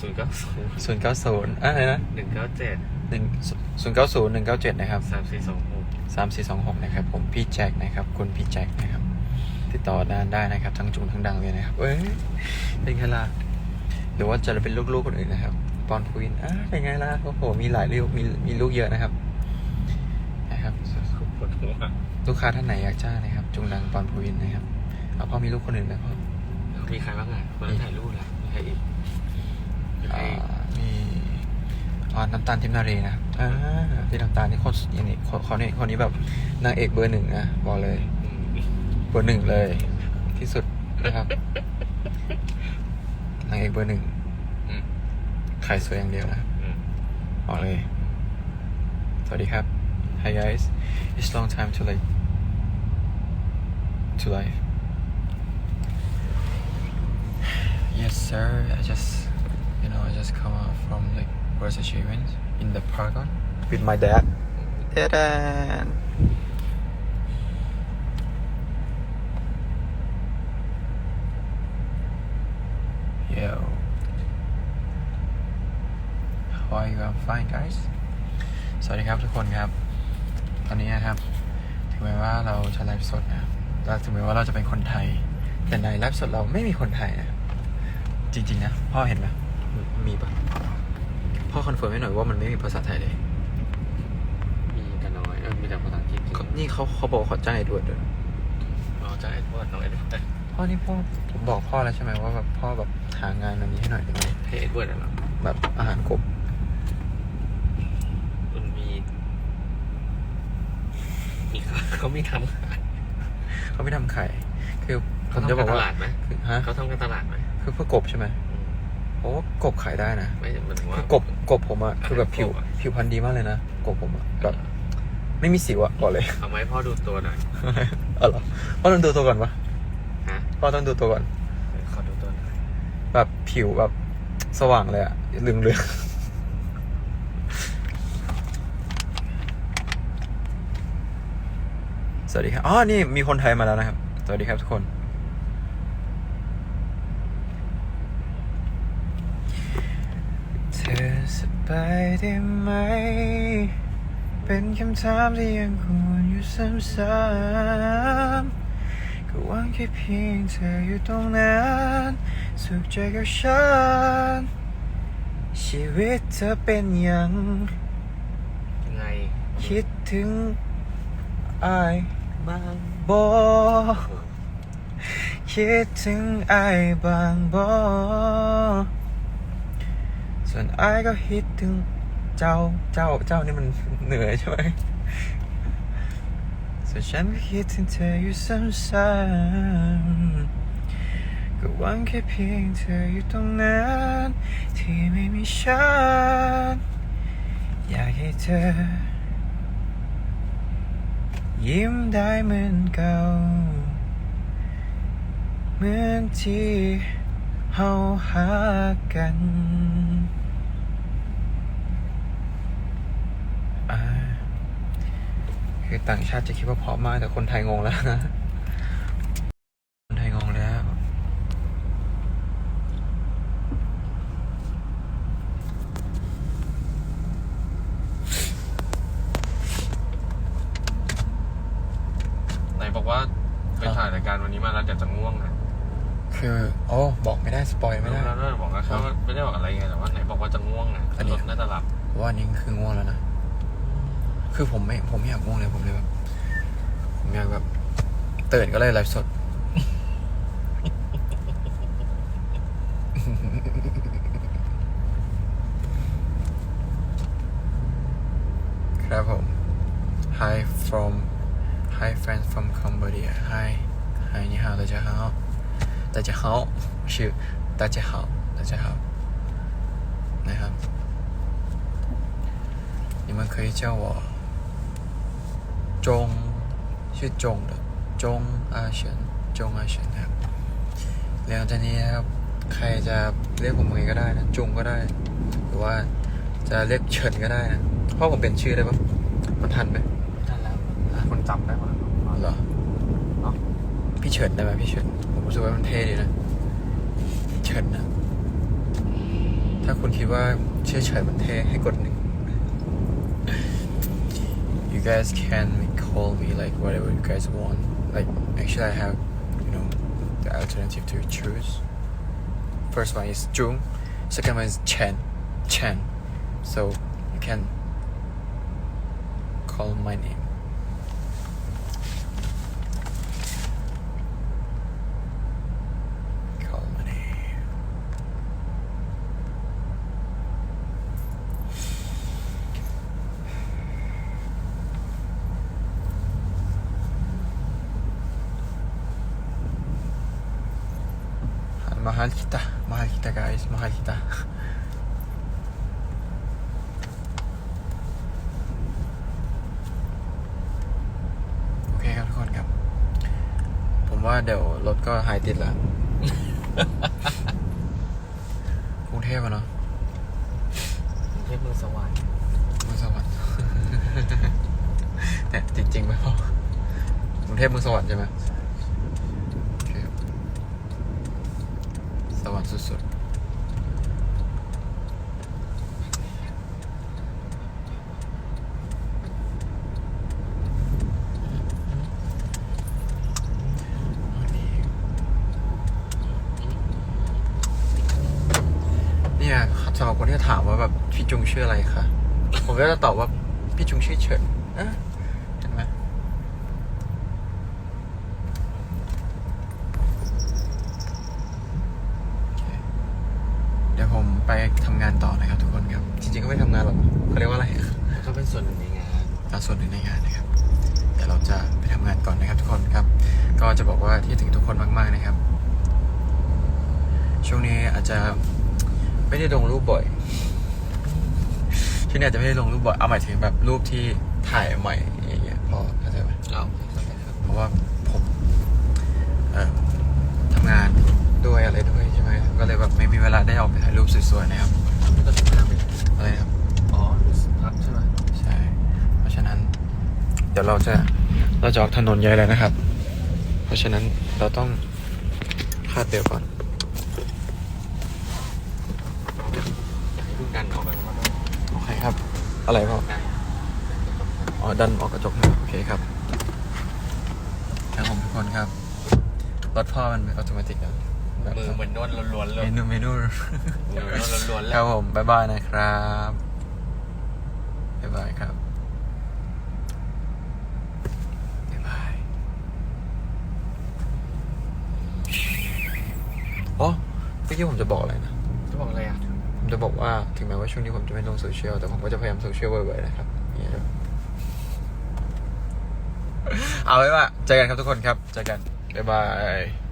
ศูนย์เก้าศูนย์ศูนย์เก้าศูนย์อะไรนะหนึ่งเก้าเจ็ดหนึ่งศูนย์เก้าศูนย์หนึ่งเก้าเจ็ดนะครับสามสี่สองหกสามสี่สองหกนะครับ ผมพี่แจ็คนะครับ คุณพี่แจ็คนะครับ ติดต่อด้านได้นะครับ ทั้งจุงทั้งดังเลยนะครับ เอ้ย เป็นไงล่ะหรือว่าจะเป็นลูกๆคนอื่นนะครับปอนควินอะเป็นไงล่ะโอ้โห มีหลายลูกมีมีลูกเยอะนะครับ นะครับปวดหัวลูกค้าท่านไหนอยากจ้างนะครับ จุงดังปอนควินนะครับเอาพ่อมีลูกคนอื่นไหมพ่อมีใครบ้างอะคนนั้นถ่ายรูปละมีใครอีกมีใคร อ่า อีก มีอ๋อ น้ำตาลทิมนารีนะครับอ่าพี่น้ำตาลนี่คนอย่างนี้คนคนนี้คนนี้แบบนางเอกเบอร์หนึ่งนะบอกเลยอืมเบอร์หนึ่งเลย ที่สุดนะครับนางเอกเบอร์หนึ่งอืมขายสวยอย่างเดียวนะอืมบอกเลย สวัสดีครับ Hi guys it's long time to like to life yes sir I just you know I just come out from like first achievement in the Paragon with my dad Dad Yo How are you I'm fine guys สวัสดีครับทุกคนครับ ตอนนี้นะครับ ถึงแม้ว่าเราจะไลฟ์สดนะครับและถึงแม้ว่าเราจะเป็นคนไทย แต่ในไลฟ์สดเราไม่มีคนไทยนะครับจริง ๆ นะ พ่อเห็นไหมมีปะ พ่อคอนเฟิร์มให้หน่อยว่ามันไม่มีภาษาไทยเลยมีแต่น้อยเออมีแต่ภาษาอังกฤษจริงนี่เขาเขาบอกว่าเขาจ้างไอ้ดวดด้วยอ๋อจากเอ็ดเวิร์ดน้องเอ็ดเวิร์ดพ่อนี่พ่อผมบอกพ่อแล้วใช่ไหมว่าแบบพ่อแบบหางานอันนี้ให้หน่อยได้ไหมให้เอ็ดเวิร์ดอะเหรอแบบอาหารกบมันมี มีเขาเขามีทำขายเขาไม่ทำไข่คือผเขามจะทำบกาอกรตว่าลาดไหมคือฮะเขาทำการตลาดไหมคือเพื่อกบใช่ไหมอืม โอ้กบขายได้นะไม่หมันถึงว่า คือกบกบผมอะคือแบบผิวกบอะ ผิวพรรณดีมากเลยนะกบผมอะแบบไม่มีสิวอะบอกเลย เอาไหมพ่อดูตัวหน่อย เออเหรอพ่อต้องดูตัวก่อนปะฮะพ่อต้องดูตัวก่อน เออขอดูตัวหน่อยแบบผิวแบบสว่างเลยอะเหลืองเหลืองสวัสดีครับอ๋อนี่มีคนไทยมาแล้วนะครับ สวัสดีครับทุกคน เธอ สบายได้ไหม เป็นคำถามที่ยังวนอยู่ซ้ำๆก็หวังแค่เพียงเธออยู่ตรงนั้น สุขใจกับฉัน ชีวิตเธอเป็นอย่างยังไงคิดถึงไอายบ้างบอคิดถึงไอายบางบอ ส่วนไอายก็คิดถึงเจ้าเจ้าเจ้านี่มันเหนื่อยใช่ไหมส่วนฉันก็คิดถึงเธออยู่ซ้ำๆก็หวังแค่เพียงเธออยู่ตรงนั้นที่ไม่มีฉันอยากให้เธอ ยิ้มได้เหมือนเก่าเหมือนที่เฮาหากันอ่า คือต่างชาติจะคิดว่าเพราะมากแต่คนไทยงงแล้วนะ คนไทยงงแล้ว ไหนบอกว่าไปถ่ายรายการวันนี้มาแล้วเดี๋ยวจะง่วงนะคือโอ้บอกไม่ได้สปอยไม่ได้แล้วแล้วบอกว่าเขาไม่ได้บอกอะไรไงแต่ว่าไหนบอกว่าจะง่วงนะอันนี้ รถน่าจะหลับ ว่านี่คือง่วงแล้วนะ คือผมไม่ ผมไม่อยากง่วงเลยผมเลยแบบ ผมอยากแบบตื่นก็เลยไลฟ์สด ครับผม Hi from Hi friends from Cambodia Hi Hi 你好大家好大家好是大家好大家好นะครับ 你们可以叫我 钟，ชื่อจง的จงอาเฉินจงอาเฉินครับเรื่องจากนี้นะครับใครจะเรียกผมยังไงก็ได้นะจงก็ได้ หรือว่าจะเรียกเฉินก็ได้นะเพราะผมเป็นชื่อได้ปะมันทันไหมนั่นแล้วคนจำได้หมดแล้วเหรอเนาะพี่เฉินได้ไหมพี่เฉินผมรู้สึกว่ามันเท่ดีนะพี่เฉินนะทถ้าคุณคิดว่าเชื่อเฉยมันเท่ให้กดหนึ่ง you guys can call me like whatever you guys want. Like actually I have you know the alternative to choose. First one is Jung. Second one is Chen. Chen. So you can call my name mahal kita mahal kita guys mahal kita โอเคครับทุกคนครับ ผมว่าเดี๋ยวรถก็หายติดแล้วกรุงเทพอะเนาะเทพเมืองสวรรค์เมืองสวรรค์แต่จริงๆไม่พอกรุงเทพเมืองสวรรค์ใช่ไหมโอเคครับ สวรรค์สุดๆเนี่ยสำหรับคนที่ถามว่าแบบพี่จุงชื่ออะไรคะ ผมก็จะตอบว่าพี่จุงชื่อเฉินอะเห็นไหมโอเคเดี๋ยว ผมไปทำงานต่อนะครับทุกคนครับ จริงๆก็ไม่ทำงานหรอกเขาเรียกว่าอะไรแล้วก็เป็นส่วนหนึ่งในงานตามส่วนหนึ่งในงานนะครับเดี๋ยวเราจะไปทำงานก่อนนะครับทุกคนครับ ก็จะบอกว่าที่ถึงทุกคนมากๆนะครับ ช่วงนี้อาจจะไม่ได้ลงรูปบ่อยช่วงนี้อาจจะไม่ได้ลงรูปบ่อยเอาหมายถึงแบบรูปที่ถ่ายใหม่อย่างเงี้ยพอเข้าใจไหมเอาเพราะว่าผมเอ่อทำงานด้วยอะไรด้วยใช่ไหมก็เลยแบบไม่มีเวลาได้ ออกไปถ่ายรูปสวยๆนะครับก็จะข้ามไปอะไรนะครับ อ๋อพักใช่ไหมใช่ เพราะฉะนั้น เดี๋ยวเราจะเราจะออกถนนใหญ่เลยนะครับ เพราะฉะนั้นเราต้องคาดเบลก่อนให้ดูกันออกแบบว่าโอเคครับ อะไรพ่ออ๋อดันออกกระจกนะโอเคครับครับผมทุกคนครับรถพ่อมันเป็นอัตโนมัติครับ แบบมือเหมือนนวดล้วนๆเลยเมนูเมนูมือเหมือนนวดล้วนๆแล้ครัวบผมบ๊ายบายนะครับบ๊ายบายครับบ๊ายบายอ๋อเมื่อกี้ผมจะบอกอะไรนะ จะบอกอะไรอะผมจะบอกว่าถึงแม้ว่าช่วงนี้ผมจะไม่ลงโซเชียลแต่ผมก็จะพยายามโซเชียลบ่อยๆนะครับนี่ครับเอาไว้ว่าเจอกันครับทุกคนครับเจอกันบ๊ายบาย